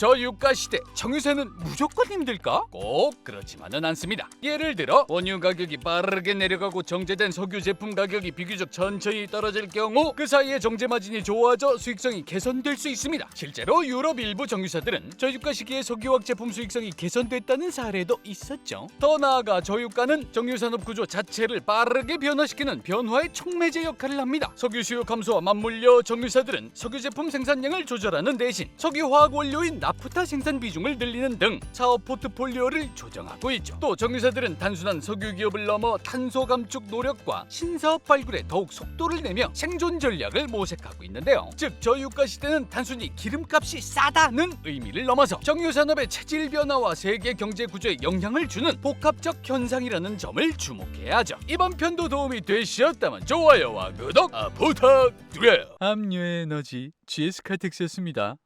저 유가 시대 정유사는 무조건 힘들까? 꼭 그렇지만은 않습니다. 예를 들어 원유 가격이 빠르게 내려가고 정제된 석유 제품 가격이 비교적 천천히 떨어질 경우 그 사이에 정제 마진이 좋아져 수익성이 개선될 수 있습니다. 실제로 유럽 일부 정유사들은 저유가 시기에 석유화학 제품 수익성이 개선됐다는 사례도 있었죠. 더 나아가 저유가는 정유산업 구조 자체를 빠르게 변화시키는 변화의 촉매제 역할을 합니다. 석유 수요 감소와 맞물려 정유사들은 석유 제품 생산량을 조절하는 대신 석유 화학 원료인 나 프타 생산 비중을 늘리는 등 사업 포트폴리오를 조정하고 있죠. 또 정유사들은 단순한 석유 기업을 넘어 탄소 감축 노력과 신사업 발굴에 더욱 속도를 내며 생존 전략을 모색하고 있는데요. 즉 저유가 시대는 단순히 기름값이 싸다는 의미를 넘어서 정유 산업의 체질 변화와 세계 경제 구조에 영향을 주는 복합적 현상이라는 점을 주목해야 하죠. 이번 편도 도움이 되셨다면 좋아요와 구독 아, 부탁드려요. 압류 에너지 GS 칼텍스였습니다.